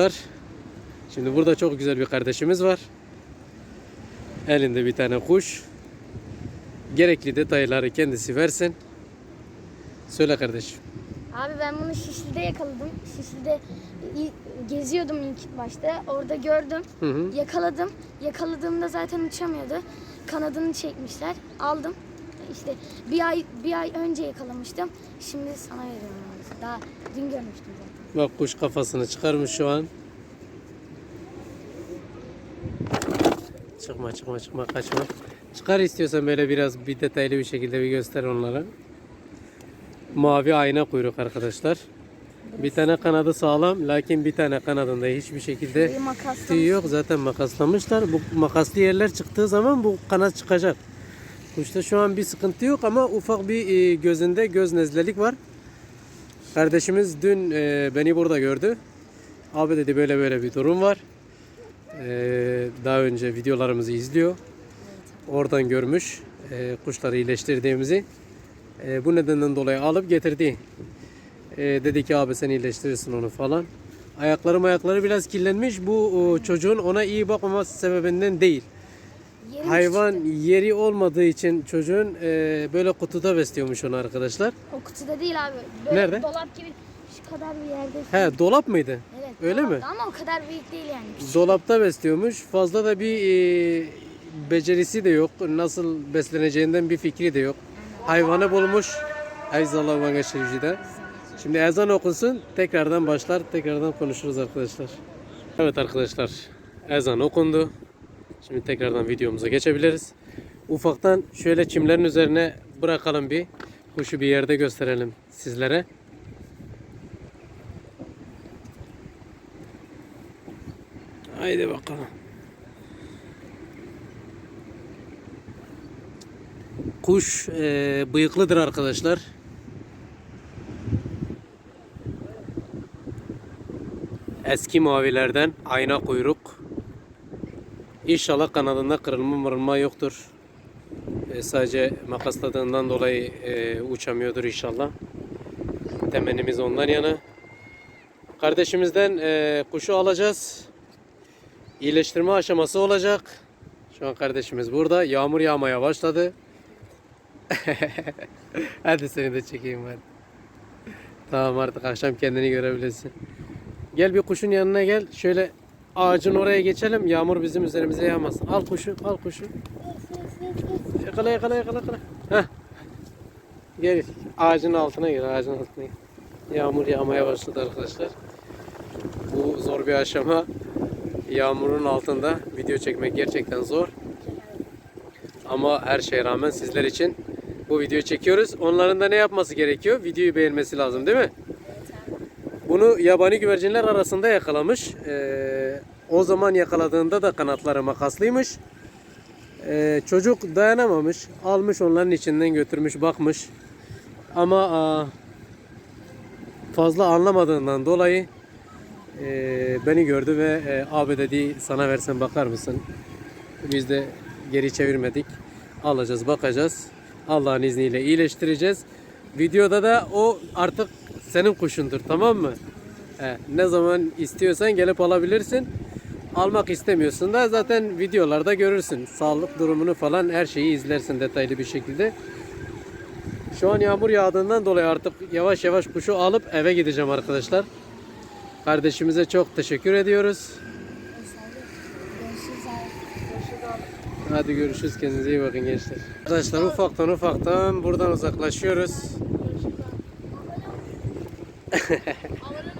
arkadaşlar. Şimdi burada çok güzel bir kardeşimiz var. Elinde bir tane kuş. Gerekli detayları kendisi versin. Söyle kardeşim. Abi ben bunu Şişli'de yakaladım. Şişli'de geziyordum ilk başta. Orada gördüm. Hı hı. Yakaladım. Yakaladığımda zaten uçamıyordu. Kanadını çekmişler. Aldım. İşte bir ay bir ay önce yakalamıştım. Şimdi sana veriyorum. Daha dün görmüştüm zaten. Bak kuş kafasını çıkarmış şu an. Çıkma çıkma çıkma kaçma. Çıkar istiyorsan böyle biraz bir detaylı bir şekilde bir göster onlara. Mavi ayna kuyruk arkadaşlar. Bir tane kanadı sağlam lakin bir tane kanadında hiçbir şekilde tüy yok. Zaten makaslamışlar. Bu makaslı yerler çıktığı zaman bu kanat çıkacak. Kuşta şu an bir sıkıntı yok ama ufak bir e, gözünde göz nezlelik var. Kardeşimiz dün e, beni burada gördü. Abi dedi böyle böyle bir durum var. E, daha önce videolarımızı izliyor. Oradan görmüş e, kuşları iyileştirdiğimizi. E, bu nedenden dolayı alıp getirdi. E, dedi ki abi sen iyileştirirsin onu falan. Ayakları ayakları biraz kirlenmiş. Bu o, çocuğun ona iyi bakmaması sebebinden değil. Yeri Hayvan küçüktü. yeri olmadığı için çocuğun e, böyle kutuda besliyormuş onu arkadaşlar. O kutuda değil abi. Böyle Nerede? dolap gibi şu kadar bir yerde. He dolap mıydı? Evet. öyle mi? dolapta Ama o kadar büyük değil yani. Küçük. Dolapta besliyormuş. Fazla da bir e, becerisi de yok. Nasıl besleneceğinden bir fikri de yok. Hayvanı bulmuş. Eyzallah ve geçiricide. Şimdi ezan okunsun. Tekrardan başlar. Tekrardan konuşuruz arkadaşlar. Evet arkadaşlar. Ezan okundu. Şimdi tekrardan videomuza geçebiliriz. Ufaktan şöyle çimlerin üzerine bırakalım bir. Kuşu bir yerde gösterelim sizlere. Haydi bakalım. Kuş e, bıyıklıdır arkadaşlar. Eski mavilerden ayna kuyruk. İnşallah kanadında kırılma mırılma yoktur. E, sadece makasladığından dolayı e, uçamıyordur inşallah. Temennimiz ondan yana. Kardeşimizden e, kuşu alacağız. İyileştirme aşaması olacak. Şu an kardeşimiz burada. Yağmur yağmaya başladı. Hadi seni de çekeyim hadi. Tamam artık akşam kendini görebilirsin. Gel bir kuşun yanına gel. Şöyle ağacın oraya geçelim. Yağmur bizim üzerimize yağmaz. Al kuşu, al kuşu. Yakala yakala yakala yakala. Heh. Gel ağacın altına gel, ağacın altına gel. Yağmur yağmaya başladı arkadaşlar. Bu zor bir aşama. Yağmurun altında video çekmek gerçekten zor. Ama her şeye rağmen sizler için bu videoyu çekiyoruz. Onların da ne yapması gerekiyor? Videoyu beğenmesi lazım değil mi? Bunu yabani güvercinler arasında yakalamış. Ee, o zaman yakaladığında da kanatları makaslıymış. Ee, çocuk dayanamamış. Almış onların içinden götürmüş bakmış. Ama aa, fazla anlamadığından dolayı ee, beni gördü ve e, abi dedi sana versen bakar mısın? Biz de geri çevirmedik. Alacağız bakacağız. Allah'ın izniyle iyileştireceğiz. Videoda da o artık senin kuşundur tamam mı? He, ne zaman istiyorsan gelip alabilirsin. Almak istemiyorsun da zaten videolarda görürsün. Sağlık durumunu falan her şeyi izlersin detaylı bir şekilde. Şu an yağmur yağdığından dolayı artık yavaş yavaş kuşu alıp eve gideceğim arkadaşlar. Kardeşimize çok teşekkür ediyoruz. Hadi görüşürüz. Kendinize iyi bakın gençler. Arkadaşlar ufaktan ufaktan buradan uzaklaşıyoruz.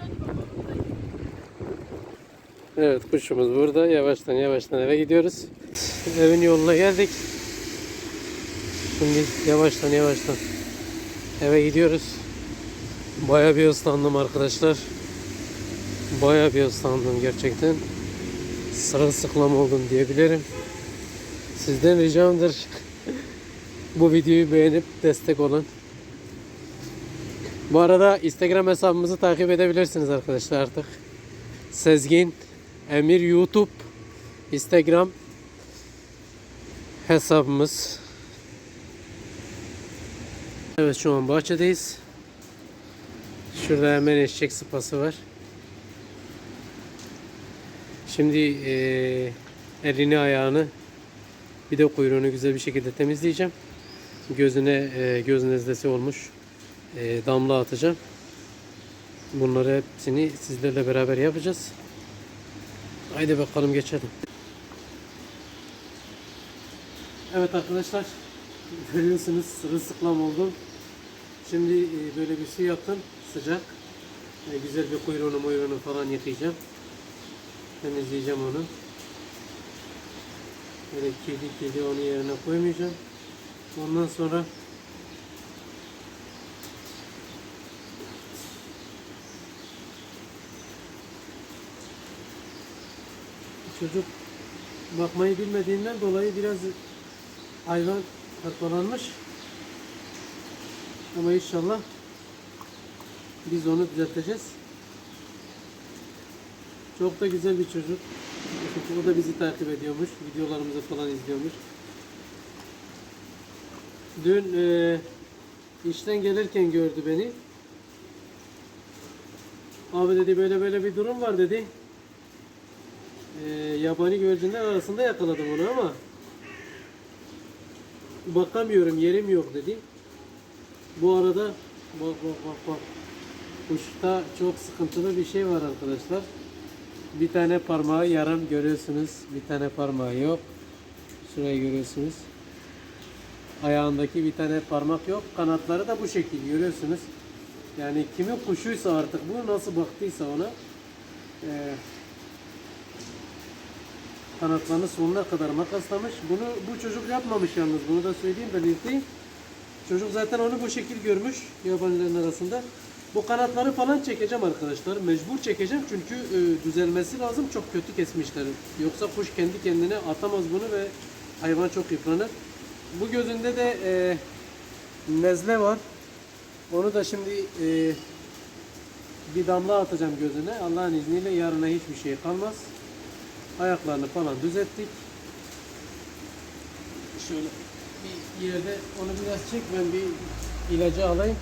evet kuşumuz burada. Yavaştan yavaştan eve gidiyoruz. Evin yoluna geldik. Şimdi yavaştan yavaştan eve gidiyoruz. Baya bir ıslandım arkadaşlar. Baya bir ıslandım gerçekten. Sırılsıklam oldum diyebilirim. Sizden ricamdır. Bu videoyu beğenip destek olun. Bu arada Instagram hesabımızı takip edebilirsiniz arkadaşlar artık. Sezgin Emir YouTube Instagram hesabımız. Evet şu an bahçedeyiz. Şurada hemen eşek sıpası var. Şimdi eee, elini ayağını bir de kuyruğunu güzel bir şekilde temizleyeceğim. Gözüne eee, göz nezlesi olmuş eee, damla atacağım. Bunları hepsini sizlerle beraber yapacağız. Haydi bakalım geçelim. Evet arkadaşlar görüyorsunuz sırılsıklam oldum. Şimdi e, böyle bir su yaptım sıcak. E, Güzel bir kuyruğunu muyruğunu falan yıkayacağım. Temizleyeceğim onu. Böyle kedi kedi onu yerine koymayacağım. Ondan sonra çocuk bakmayı bilmediğinden dolayı biraz hayvan hırpalanmış. Ama inşallah biz onu düzelteceğiz. Çok da güzel bir çocuk. O da bizi takip ediyormuş. Videolarımızı falan izliyormuş. Dün e, işten gelirken gördü beni. Abi dedi böyle böyle bir durum var dedi. E, yabani güvercinler arasında yakaladım onu ama bakamıyorum yerim yok dedi. Bu arada bak bak bak bak. Kuşta çok sıkıntılı bir şey var arkadaşlar. Bir tane parmağı yarım görüyorsunuz. Bir tane parmağı yok. Şurayı görüyorsunuz. Ayağındaki bir tane parmak yok. Kanatları da bu şekil görüyorsunuz. Yani kimin kuşuysa artık bu nasıl baktıysa ona eee kanatlarını sonuna kadar makaslamış. Bunu bu çocuk yapmamış yalnız. Bunu da söyleyeyim belirteyim. Çocuk zaten onu bu şekil görmüş yabanilerin arasında. Bu kanatları falan çekeceğim arkadaşlar. Mecbur çekeceğim çünkü e, düzelmesi lazım. Çok kötü kesmişler. Yoksa kuş kendi kendine atamaz bunu ve hayvan çok yıpranır. Bu gözünde de e, nezle var. Onu da şimdi e, bir damla atacağım gözüne. Allah'ın izniyle yarına hiçbir şey kalmaz. Ayaklarını falan düzelttik. Şöyle bir yerde onu biraz çek bir ilacı alayım.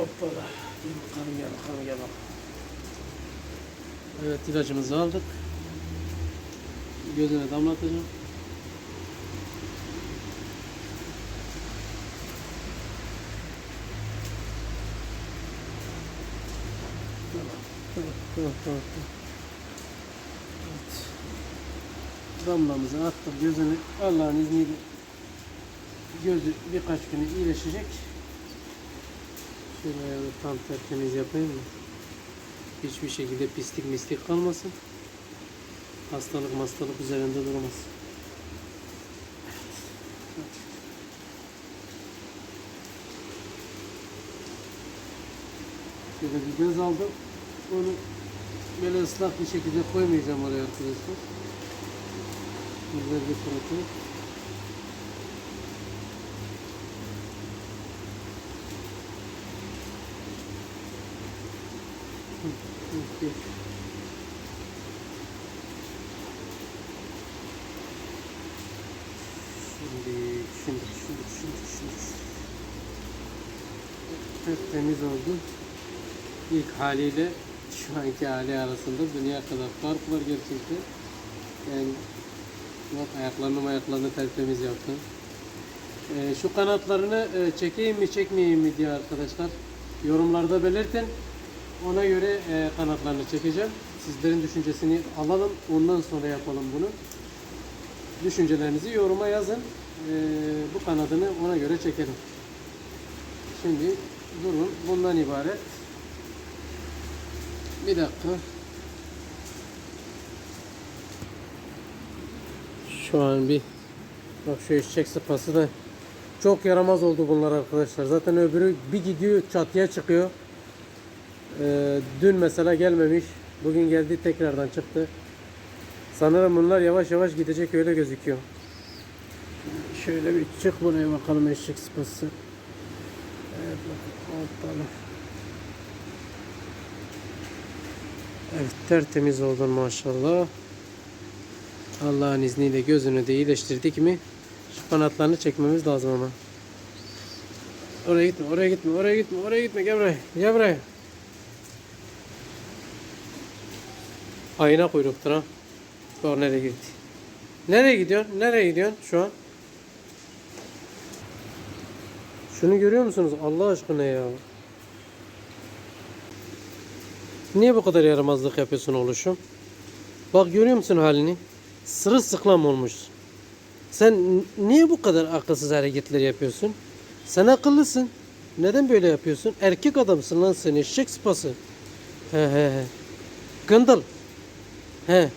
Hoppala. Gel bakalım gel bakalım gel bakalım. Evet ilacımızı aldık. Gözüne damlatacağım. Evet. Damlamızı attık gözüne. Allah'ın izniyle gözü birkaç güne iyileşecek. Şöyle ayağını tam tertemiz yapayım mı? Hiçbir şekilde pislik mislik kalmasın. Hastalık hastalık üzerinde durmaz. Şöyle bir göz aldım. Onu böyle ıslak bir şekilde koymayacağım oraya arkadaşlar. Güzel bir kurutup. Okey. Şimdi, şimdi, şimdi, şimdi, şimdi. Çok temiz oldu. İlk haliyle şu anki hali arasında dünya kadar fark var gerçekten. Yani bak ayaklarını ayaklarını tertemiz yaptım. Ee, şu kanatlarını e, çekeyim mi çekmeyeyim mi diye arkadaşlar yorumlarda belirtin. Ona göre e, kanatlarını çekeceğim. Sizlerin düşüncesini alalım. Ondan sonra yapalım bunu. Düşüncelerinizi yoruma yazın. E, bu kanadını ona göre çekelim. Şimdi durum bundan ibaret. Bir dakika. Şu an bir bak şu eşek sıpası da çok yaramaz oldu bunlar arkadaşlar. Zaten öbürü bir gidiyor çatıya çıkıyor. Ee, dün mesela gelmemiş. Bugün geldi tekrardan çıktı. Sanırım bunlar yavaş yavaş gidecek öyle gözüküyor. Şöyle bir çık buraya bakalım eşek sıpası. Evet Hoppalı. Evet tertemiz oldun maşallah. Allah'ın izniyle gözünü de iyileştirdik mi şu kanatlarını çekmemiz lazım ama. Oraya gitme, oraya gitme, oraya gitme, oraya gitme. Gel buraya, gel buraya. Ayna kuyruktur ha. Bak nereye gitti. Nereye gidiyorsun? Nereye gidiyorsun şu an? Şunu görüyor musunuz? Allah aşkına ya. Niye bu kadar yaramazlık yapıyorsun oluşum? Bak görüyor musun halini? Sırılsıklam olmuş. Sen niye bu kadar akılsız hareketler yapıyorsun? Sen akıllısın. Neden böyle yapıyorsun? Erkek adamsın lan sen eşek sıpası. He he he. Gındıl. He.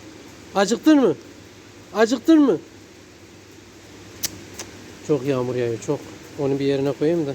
Acıktın mı? Acıktın mı? Çok yağmur yağıyor çok. Onu bir yerine koyayım da.